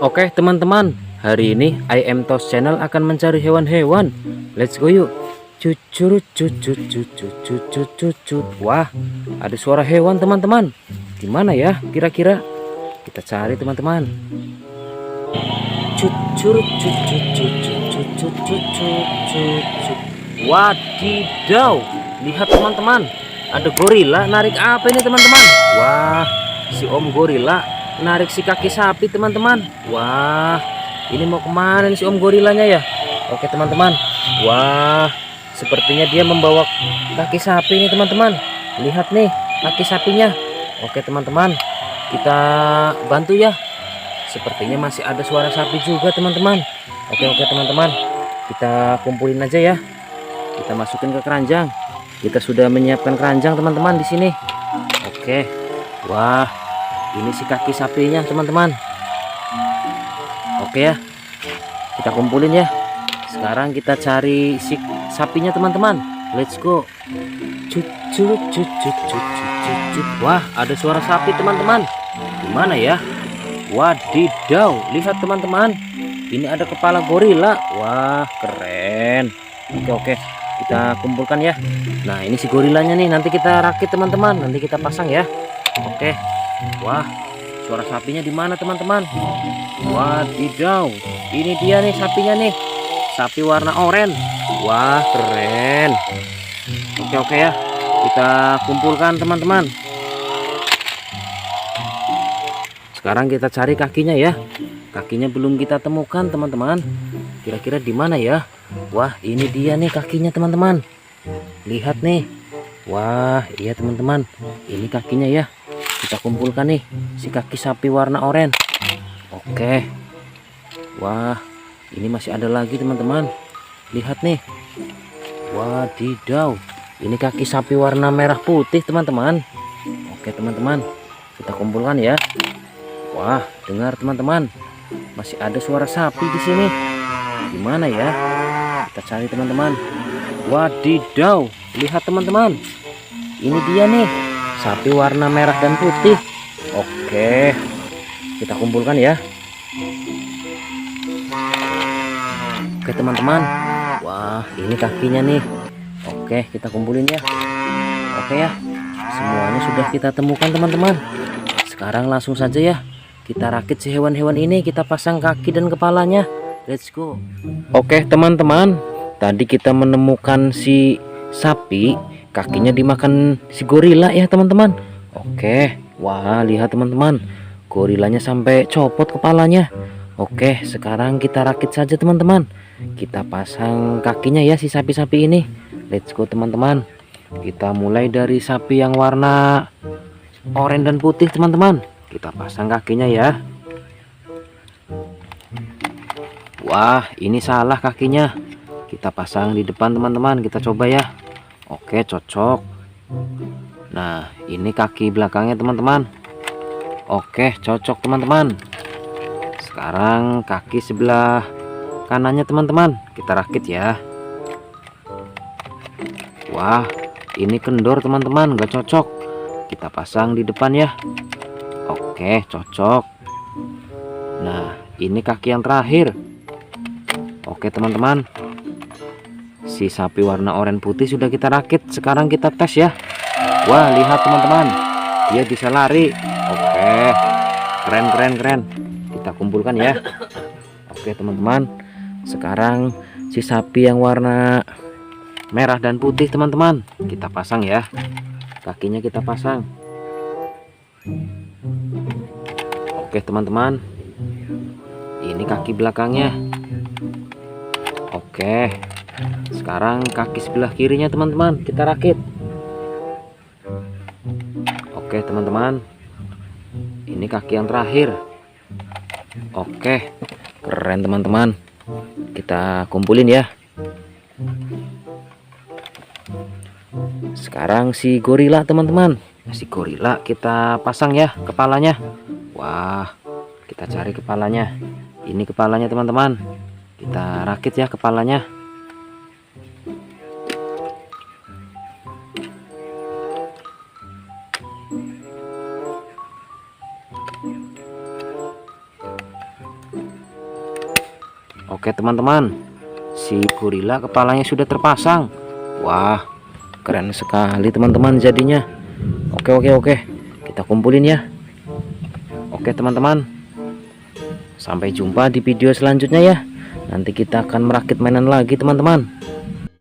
Oke teman-teman, hari ini I am Toast Channel akan mencari hewan-hewan. Let's go yuk. Cucur cucut cucut cucut cucut. Wah, ada suara hewan teman-teman. Di mana ya kira-kira? Kita cari teman-teman. Cucur cucut cucut cucut cucut cucut. Wadidaw, lihat teman-teman. Ada gorila narik apa ini teman-teman? Wah, si Om gorila narik si kaki sapi teman-teman. Wah ini mau ke mana nih si om gorilanya ya? Oke teman-teman. Wah sepertinya dia membawa kaki sapi nih teman-teman. Lihat nih kaki sapinya. Oke teman-teman. Kita bantu ya. Sepertinya masih ada suara sapi juga teman-teman. Oke oke teman-teman. Kita kumpulin aja ya. Kita masukin ke keranjang. Kita sudah menyiapkan keranjang teman-teman di sini. Oke. Wah ini si kaki sapinya teman-teman. Oke ya. Kita kumpulin ya. Sekarang kita cari si sapinya teman-teman. Let's go. Cucu cucu cucu cucu wah ada suara sapi teman-teman. Gimana ya? Wadidaw. Lihat teman-teman. Ini ada kepala gorila. Wah keren. Oke oke. Kita kumpulkan ya. Nah ini si gorilanya nih. Nanti kita rakit teman-teman. Nanti kita pasang ya. Oke Wah, suara sapinya di mana teman-teman? Wadidaw, ini dia nih sapinya nih. Sapi warna oranye. Wah, keren. Oke oke ya, kita kumpulkan teman-teman. Sekarang kita cari kakinya ya. Kakinya belum kita temukan teman-teman. Kira-kira di mana ya? Wah, ini dia nih kakinya teman-teman. Lihat nih. Wah, iya teman-teman. Ini kakinya ya kita kumpulkan nih si kaki sapi warna oranye. Oke. Wah ini masih ada lagi teman-teman. Lihat nih. Wadidaw ini kaki sapi warna merah putih teman-teman. Oke teman-teman. Kita kumpulkan ya. Wah dengar teman-teman. Masih ada suara sapi di sini. Gimana ya? Kita cari teman-teman. Wadidaw lihat teman-teman. Ini dia nih sapi warna merah dan putih. Oke kita kumpulkan ya. Oke teman-teman. Wah ini kakinya nih. Oke kita kumpulin ya. Oke ya. Semuanya sudah kita temukan teman-teman. Sekarang langsung saja ya. Kita rakit si hewan-hewan ini kita pasang kaki dan kepalanya. Let's go. Oke teman-teman. Tadi kita menemukan si sapi kakinya dimakan si gorila ya teman-teman. Oke wah lihat teman-teman. Gorilanya sampai copot kepalanya. Oke sekarang kita rakit saja teman-teman. Kita pasang kakinya ya si sapi-sapi ini. Let's go teman-teman. Kita mulai dari sapi yang warna oranye dan putih teman-teman. Kita pasang kakinya ya. Wah ini salah kakinya. Kita pasang di depan teman-teman. Kita coba ya Oke cocok. Nah ini kaki belakangnya teman-teman. Oke cocok teman-teman. Sekarang kaki sebelah kanannya teman-teman. Kita rakit ya. Wah ini kendor teman-teman. Gak cocok. Kita pasang di depan ya. Oke cocok. Nah ini kaki yang terakhir. Oke teman-teman si sapi warna oranye putih sudah kita rakit. Sekarang kita tes ya. Wah lihat teman-teman. Dia bisa lari. Oke. Keren keren keren. Kita kumpulkan ya. Oke teman-teman. Sekarang si sapi yang warna merah dan putih teman-teman kita pasang ya. Kakinya kita pasang. Oke teman-teman. Ini kaki belakangnya. Oke sekarang kaki sebelah kirinya teman-teman. Kita rakit. Oke teman-teman. Ini kaki yang terakhir. Oke keren teman-teman. Kita kumpulin ya. Sekarang si gorila teman-teman. Si gorila kita pasang ya kepalanya. Wah kita cari kepalanya. Ini kepalanya teman-teman. Kita rakit ya kepalanya Oke teman-teman, si gorila kepalanya sudah terpasang. Wah, keren sekali teman-teman jadinya. Oke oke oke, kita kumpulin ya. Oke teman-teman, sampai jumpa di video selanjutnya ya. Nanti kita akan merakit mainan lagi teman-teman.